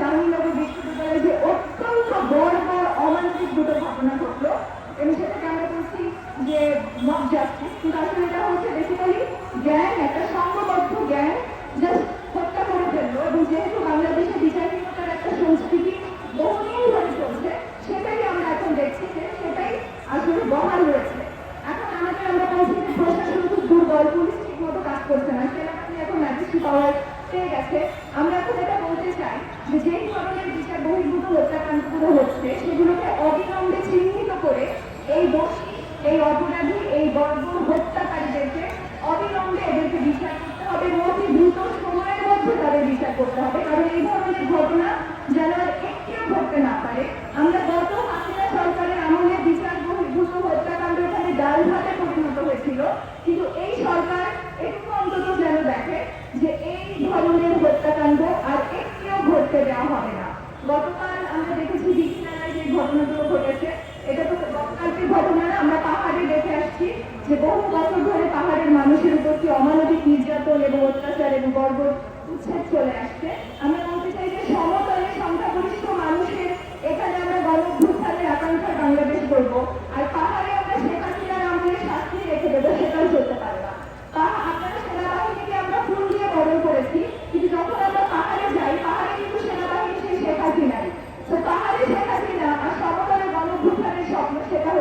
জাহাঙ্গীরনগর বিশ্ববিদ্যালয়ে যে অত্যন্ত বর্বর অমানবিক দুটো ঘটনা ঘটলো। এবং সেটাকে আমরা বলছি যে মব জাস্টিস কিন্তু আসলে এটা হচ্ছে বেসিক্যালি গ্যাং একটা সংঘবদ্ধ গ্যাং জাস্ট হত্যা করে ফেলল। এবং যেহেতু বাংলাদেশে বিচারহীনতার একটা সংস্কৃতি বহুদিন ধরে চলছে, সেটাই আমরা এখন দেখছি যে সেটাই আসলে বহাল রয়েছে এখন আমাদের আমরা বলছি যে প্রশাসন খুব দুর্বল, পুলিশ ঠিক মতো কাজ করছে না। সেনাবাহিনী এখন ম্যাজিস্ট্রি পাওয়ার পেয়ে গেছে। আমরা এখন এটা বলতে চাই যে যেই ধরনের বিচার বহির্ভূত হত্যাকাণ্ডগুলো হচ্ছে, সেগুলোকে অবিলম্বে চিহ্নিত করে এই দোষী, এই অপরাধী, এই বর্বর হত্যাকারীদেরকে অবিলম্বে এদেরকে বিচার করতে হবে এবং অতি দ্রুত সময়ের মধ্যে তাদের বিচার করতে হবে। কারণ এই ধরনের ঘটনা যেন একটিও ঘটতে না পারে। আমরা গত হাসিনা সরকারের আমলে বিচার বহির্ভূত হত্যাকাণ্ড এখানে ডাল ভাতে পরিণত হয়েছিল। কিন্তু এই সরকার একটু অন্তত যেন দেখে যে এই ধরনের হত্যাকাণ্ড আর একটিও ঘটতে দেওয়া হবে না। গতকাল আমরা দেখেছি বিকেলায় যে ঘটনাগুলো ঘটেছে, এটা তো গতকালকে ঘটনা আমরা পাহাড়ে দেখে আসছি যে বহু বছর ধরে পাহাড়ের মানুষের উপর কি অমানবিক নির্যাতন এবং অত্যাচার এবং বর্বর উচ্ছেদ চলে আসছে। আমরা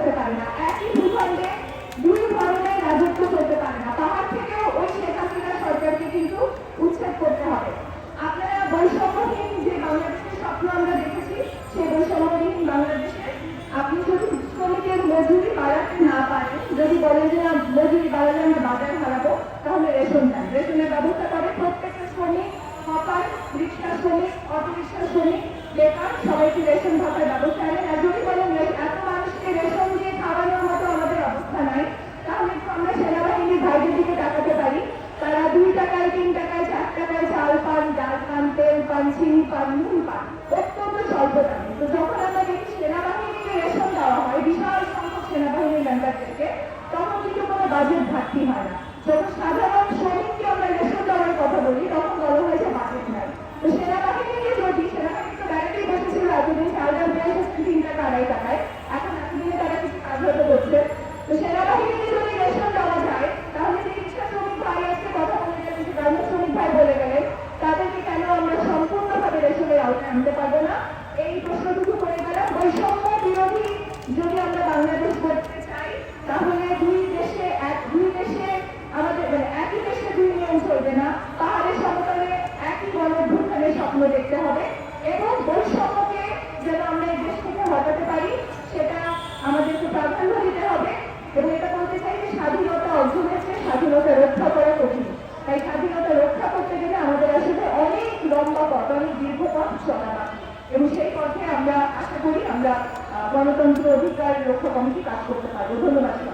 হতে পারে না। একই ভূখণ্ডে দুই ধরনের রাজত্ব চলতে পারে না। পাহাড় থেকেও ওই শেখ হাসিনা সরকারকে কিন্তু উচ্ছেদ করতে হবে। আপনারা বৈষম্যহীন যে বাংলাদেশের স্বপ্ন আমরা দেখেছি, সেই বৈষম্যহীন বাংলাদেশে আপনি যদি শ্রমিকের মজুরি বাড়াতে না পারেন, যদি বলেন যে না, মজুরি বাড়ালে আমরা বাজার হারাবো, তাহলে রেশন দেন। রেশনের ব্যবস্থা করে প্রত্যেকটা শ্রমিক, হকার, রিক্সা শ্রমিক অটো রিক্সা শ্রমিক, বেকার, সবাইকে রেশন ভাতার ব্যবস্থা তেল পান নুন পান অত্যন্ত স্বল্প দামে তো যখন আমরা দেখি সেনাবাহিনীকে রেশন দেওয়া হয়, বিশাল সংখ্যক সেনাবাহিনীর মেম্বারদেরকে, তখন কিন্তু কোনো বাজেট ঘাটতি হয় না। যখন সাধারণ শ্রমিককে আমরা রেশন দেওয়ার কথা বলি, তখন বলা হয় যে বাজেট নাই। তো সেনাবাহিনীকে যদি, সেনাবাহিনী তো ডাইরেক্টলি বসেছিল এতদিন ডাল তিন টাকা আড়াই টাকায় এখন এতদিনে তারা কিছু কাজ হতে করছে তো সেনাবাহিনীকে যদি রেশন দেওয়া যায় তাহলে যে রিক্সা শ্রমিক ভাই আজকে কথা বলে গেলেন যে গ্রাম্য শ্রমিক ভাই বলে গেলেন তাদেরকে কেন আমরা সম্পূর্ণভাবে রেশনের আওতায় আনতে পারব না। এই প্রশ্নটুকু করে গেলাম। বৈষম্য বিরোধী যদি আমরা বাংলাদেশ করতে চাই, তাহলে দুই দেশে এক দুই দেশে আমাদের মানে একই দেশে দুই নিয়ম চলবে না। পাহাড়ের সমতলে একই গণভ্যুত্থানের স্বপ্ন দেখতে হবে এবং বৈষম্যকে যেন আমরা এই দেশ থেকে হটাতে পারি সেটা আমাদেরকে প্রাধান্য দিতে হবে এবং এটা বলতে চাই যে স্বাধীনতা অর্জন হয়েছে স্বাধীনতা রক্ষা করা কঠিন তাই স্বাধীনতা রক্ষা করতে গেলে আমাদের আসলে অনেক লম্বা পথ অনেক দীর্ঘ পথ চলা বাকি। এবং সেই পথে আমরা আশা করি আমরা গণতন্ত্র অধিকার রক্ষা কমিটি কাজ করতে পারব। ধন্যবাদ।